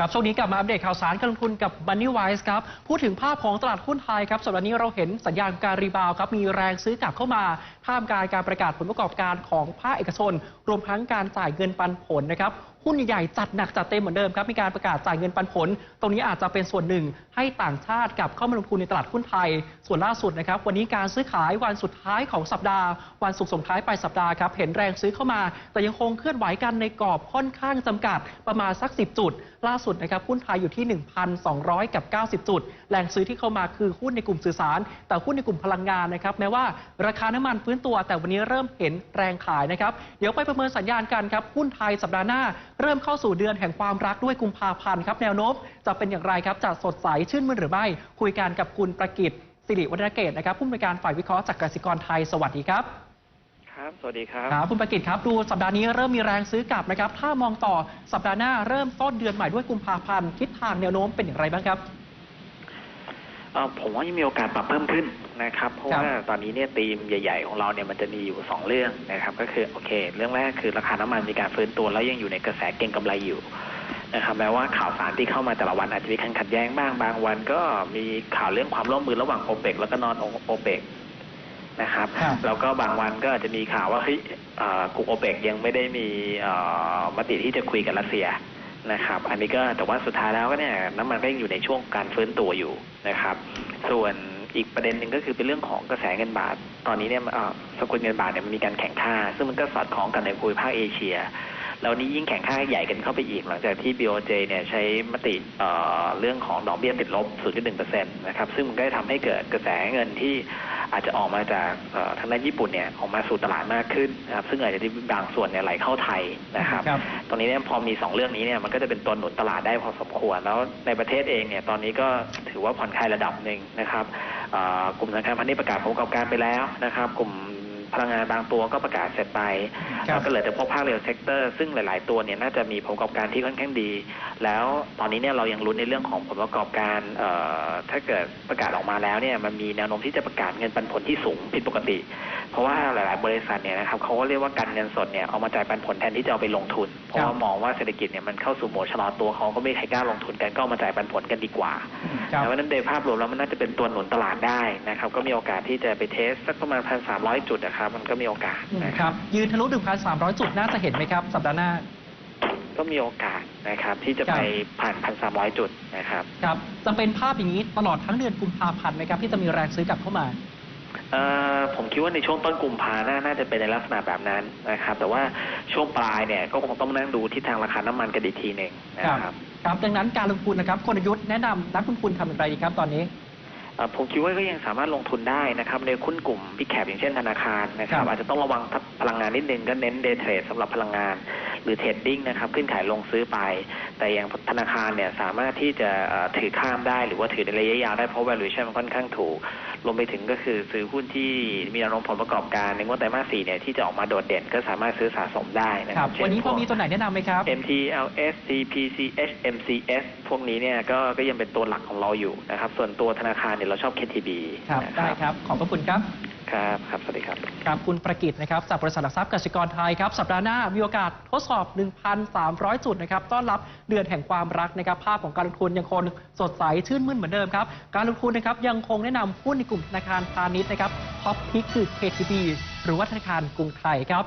ครับช่วงนี้กลับมาอัปเดตข่าวสารการลงทุนกับ Money Wise ครับ พูดถึงภาพของตลาดหุ้นไทยครับสัปดาห์นี้เราเห็นสัญญาณการรีบาวครับ มีแรงซื้อกลับเข้ามาท่ามกลางการประกาศผลประกอบการของภาคเอกชน รวมทั้งการจ่ายเงินปันผลนะครับหุ้นใหญ่จัดหนักจัดเต็มเหมือนเดิมครับมีการประกาศจ่ายเงินปันผล ตรงนี้อาจจะเป็นส่วนหนึ่งให้ต่างชาติกับเข้ามาลงทุนในตลาดหุ้นไทย ส่วนล่าสุดนะครับวันนี้การซื้อขายวันสุดท้ายของสัปดาห์ วันศุกร์ส่งท้ายปลายสัปดาห์ครับเห็นแรงซื้อเข้ามา แต่ยังคงเคลื่อนไหวกันในกรอบค่อนข้างจำกัดประมาณสัก 10 จุด ล่าสุดนะครับหุ้นไทยอยู่ที่ 1,200 กับ 90 จุด แรงซื้อที่เข้ามาคือหุ้นในกลุ่มสื่อสาร แต่หุ้นในกลุ่มพลังงานนะครับแม้ว่าราคาน้ำมันฟื้นตัว แต่วันนี้เริ่มเห็นแรงขายนะครับเดี๋ยวไปประเมินสัญญาณกันครับหุ้นไทยสัปดาห์หน้าเริ่มเข้าสู่เดือนแห่งความรักด้วยกุมภาพันธ์ครับแนวโน้มจะเป็นอย่างไรครับจะสดใสชื่นมื่นหรือไม่ คุยกันกับคุณประกิตสิริวัฒนเกตนะครับผู้อำนวยการฝ่ายวิเคราะห์จากกสิกรไทยสวัสดีครับครับ สวัสดีครับครับคุณประกิตครับดูสัปดาห์นี้เริ่มมีแรงซื้อกลับนะครับ ถ้ามองต่อสัปดาห์หน้าเริ่มต้นเดือนใหม่ด้วยกุมภาพันธ์ทิศทางแนวโน้มเป็นอย่างไรบ้างครับเอ่อ ผมว่ายังมีโอกาสปรับเพิ่มขึ้นนะครับ เพราะครับว่าตอนนี้เนี่ยธีมใหญ่ ๆ ของเราเนี่ยมันจะมีอยู่สองเรื่องนะครับ ก็คือโอเค เรื่องแรกคือราคาน้ำมันมีการฟื้นตัวแล้วยังอยู่ในกระแสเก็งกำไรอยู่นะครับแม้ว่าข่าวสารที่เข้ามาแต่ละวันอาจจะมีการขัดแย้งบ้างบางวัน ก็มีข่าวเรื่องความร่วมมือระหว่างโอเปกแล้วก็นอนโอเปกนะครับครับแล้วก็บางวันก็อาจจะมีข่าวว่าเฮ้ยเอ่อกลุ่มโอเปกยังไม่ได้มีเอ่อมติที่จะคุยกับรัสเซีย นะครับ อันนี้ก็แต่ว่าสุดท้ายแล้วก็เนี่ยน้ำมันก็ยังอยู่ในช่วงการฟื้นตัวอยู่นะครับ ส่วนอีกประเด็นหนึ่งก็คือเป็นเรื่องของกระแสเงินบาท ตอนนี้เนี่ยสกุลเงินบาทเนี่ยมันมีการแข่งค่าซึ่งมันก็สอดคล้องกันในภูมิภาคเอเชียแล้วนี้ยิ่งแข่งค่าใหญ่กันเข้าไปอีกหลังจากที่ BOJ เนี่ยใช้มติเเรื่องของดอกเบี้ยติดลบ 0.1%นะครับซึ่งมันก็จะทำให้เกิดกระแสเงินที่ อาจจะออกมาจากเอ่อทางด้านญี่ปุ่นเนี่ยออกมาสู่ตลาดมากขึ้นนะครับซึ่งอาจจะมีบางส่วนเนี่ยไหลเข้าไทยนะครับครับตรงนี้เนี่ยพอมีสองเรื่องนี้เนี่ยมันก็จะเป็นตัวหนุนตลาดได้พอสมควร แล้วในประเทศเองเนี่ยตอนนี้ก็ถือว่าผ่อนคลายระดับหนึ่งนะครับเอ่อกลุ่มธนาคารพาณิชย์ประกาศผลประกอบการไปแล้วนะครับ กลุ่ม พลังงานบางตัวก็ประกาศเสร็จไปครับแล้วก็เหลือแต่พวกภาคเรียลเซกเตอร์ซึ่งหลาย ๆ ตัวเนี่ยน่าจะมีผลประกอบการที่ค่อนข้างดี แล้วตอนนี้เนี่ยเรายังลุ้นในเรื่องของผลประกอบการเอ่อถ้าเกิดประกาศออกมาแล้วเนี่ยมันมีแนวโน้มที่จะประกาศเงินปันผลที่สูงผิดปกติ เพราะว่าหลาย ๆ บริษัทเนี่ยนะครับเขาก็เรียกว่าการเงินสดเนี่ยเอามาจ่ายปันผลแทนที่จะเอาไปลงทุน เพราะว่ามองว่าเศรษฐกิจเนี่ยมันเข้าสู่โหมดชะลอตัวเขาก็ไม่มีใครกล้าลงทุนกันก็เอามาจ่ายปันผลกันดีกว่าครับเพราะฉะนั้นโดยภาพรวมแล้วมันน่าจะเป็นตัวหนุนตลาดได้นะครับก็มีโอกาสที่จะไปเทสสักประมาณพันสามร้อยจุดนะครับมันก็มีโอกาสนะคครัรับบยืนทะลุ 1,300 จุดน่าจะเห็นไหมครับ สัปดาห์หน้า ก็มีโอกาสนะครับ ที่จะครับ ไปผ่านพันสามร้อยจุดนะครับครับ จะเป็นภาพอย่างนี้ตลอดทั้งเดือนกุมภาพันธ์ไหมครับที่จะมีแรงซื้อกลับเข้ามา เอ่อผมคิดว่าในช่วงต้นกุมภาน่าน่าจะเป็นในลักษณะแบบนั้นนะครับ แต่ว่าช่วงปลายเนี่ยก็คงต้องนั่งดูที่ทางราคาน้ำมันกันอีกทีหนึ่งนะครับ ครับ ดังนั้นการลงทุนนะครับกลยุทธ์แนะนำนักลงทุนทำอย่างไรดีครับตอนนี้เอ่อ ผมคิดว่าก็ยังสามารถลงทุนได้นะครับในหุ้นกลุ่มพิกแคปอย่างเช่นธนาคารนะครับครับอาจจะต้องระวังพลังงานนิดนึงก็เน้นเดย์เทรดสำหรับพลังงาน หรือเทรดดิ้งนะครับขึ้นขายลงซื้อไป แต่อย่างธนาคารเนี่ยสามารถที่จะเอ่อถือข้ามได้หรือว่าถือในระยะยาวได้เพราะ valuation มันค่อนข้างถูก รวมไปถึงก็คือซื้อหุ้นที่มีแนวโน้มผลประกอบการในงวดไตรมาสสี่เนี่ยที่จะออกมาโดดเด่นก็สามารถซื้อสะสมได้นะคครัรับบเช่วันนี้พอพวกมีตัวไหนแนะนำไหมครับ MTLS CPCH MCS พวกนี้เนี่ยก็ก็ยังเป็นตัวหลักของเราอยู่นะครับ ส่วนตัวธนาคารเนี่ยเราชอบ KTB ครับ นะ ได้ครับ ขอบพระคุณครับ ครับ ครับ สวัสดีครับ ครับคุณประกิตนะครับจากบริษัทหลักทรัพย์กสิกรไทยครับสัปดาห์หน้ามีโอกาสทดสอบ 1,300 จุดนะครับต้อนรับเดือนแห่งความรักนะครับภาพของการลงทุนยังคงสดใสชื่นมื่นเหมือนเดิมครับการลงทุนนะครับยังคงแนะนำหุ้นในกลุ่มธนาคารพาณิชย์นะครับท็อปพิกคือ KTB หรือว่าธนาคารกรุงไทยครับ